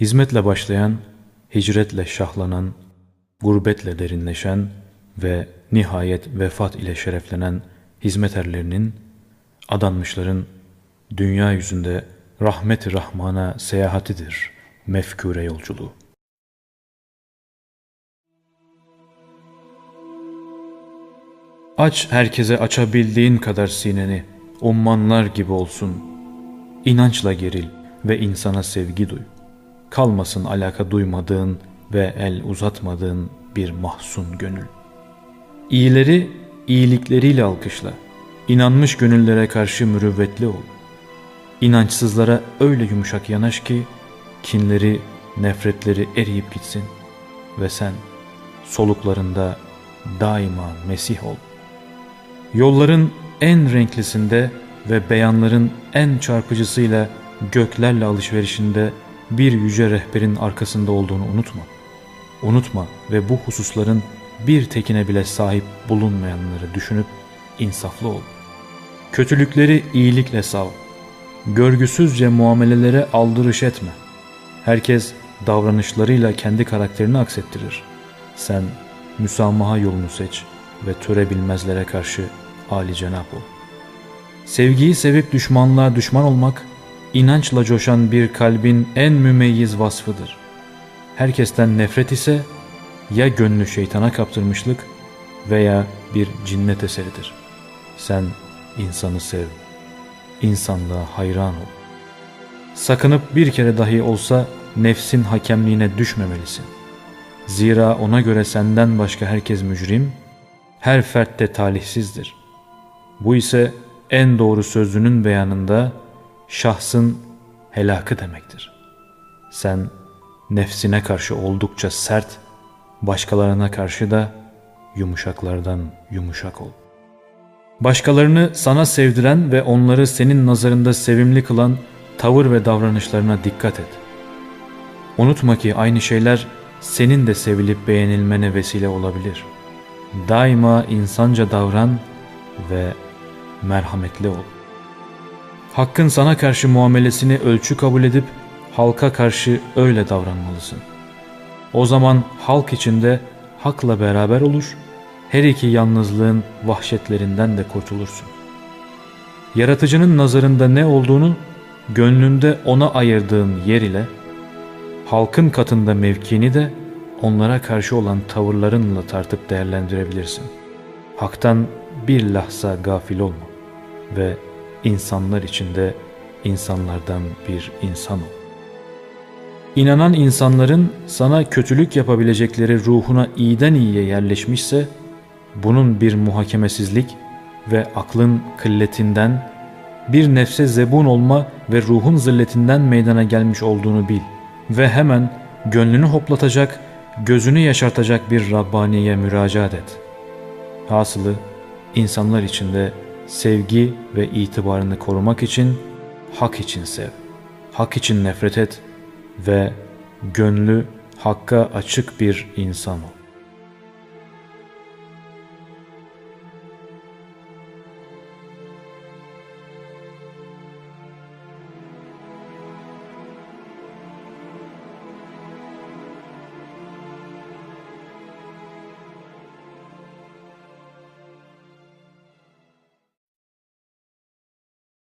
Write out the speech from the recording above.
Hizmetle başlayan, hicretle şahlanan, gurbetle derinleşen ve nihayet vefat ile şereflenen hizmet erlerinin, adanmışların dünya yüzünde rahmet-i rahmana seyahatidir mefkure yolculuğu. Aç herkese açabildiğin kadar sineni, ummanlar gibi olsun. İnançla geril ve insana sevgi duy. Kalmasın alaka duymadığın ve el uzatmadığın bir mahzun gönül. İyileri iyilikleriyle alkışla. İnanmış gönüllere karşı mürüvvetli ol. İnançsızlara öyle yumuşak yanaş ki kinleri, nefretleri eriyip gitsin ve sen soluklarında daima Mesih ol. Yolların en renklisinde ve beyanların en çarpıcısıyla göklerle alışverişinde bir yüce rehberin arkasında olduğunu unutma. Unutma ve bu hususların bir tekine bile sahip bulunmayanları düşünüp insaflı ol. Kötülükleri iyilikle sav. Görgüsüzce muamelelere aldırış etme. Herkes davranışlarıyla kendi karakterini aksettirir. Sen müsamaha yolunu seç ve töre bilmezlere karşı âli cenap ol. Sevgiyi sevip düşmanlığa düşman olmak, inançla coşan bir kalbin en mümeyyiz vasfıdır. Herkesten nefret ise ya gönlü şeytana kaptırmışlık veya bir cinnet eseridir. Sen insanı sev, insanlığa hayran ol. Sakınıp bir kere dahi olsa nefsin hakemliğine düşmemelisin. Zira ona göre senden başka herkes mücrim, her fert de talihsizdir. Bu ise en doğru sözlünün beyanında şahsın helakı demektir. Sen nefsine karşı oldukça sert, başkalarına karşı da yumuşaklardan yumuşak ol. Başkalarını sana sevdiren ve onları senin nazarında sevimli kılan tavır ve davranışlarına dikkat et. Unutma ki aynı şeyler senin de sevilip beğenilmene vesile olabilir. Daima insanca davran ve merhametli ol. Hakkın sana karşı muamelesini ölçü kabul edip halka karşı öyle davranmalısın. O zaman halk içinde hakla beraber olur, her iki yalnızlığın vahşetlerinden de kurtulursun. Yaratıcının nazarında ne olduğunu gönlünde ona ayırdığın yer ile halkın katında mevkini de onlara karşı olan tavırlarınla tartıp değerlendirebilirsin. Hak'tan bir lahza gafil olma ve insanlar içinde insanlardan bir insan ol. İnanan insanların sana kötülük yapabilecekleri ruhuna iyiden iyiye yerleşmişse, bunun bir muhakemesizlik ve aklın kılletinden, bir nefse zebun olma ve ruhun zilletinden meydana gelmiş olduğunu bil ve hemen gönlünü hoplatacak, gözünü yaşartacak bir Rabbaniye müracaat et. Hasılı insanlar içinde sevgi ve itibarını korumak için hak için sev, hak için nefret et ve gönlü hakka açık bir insan ol.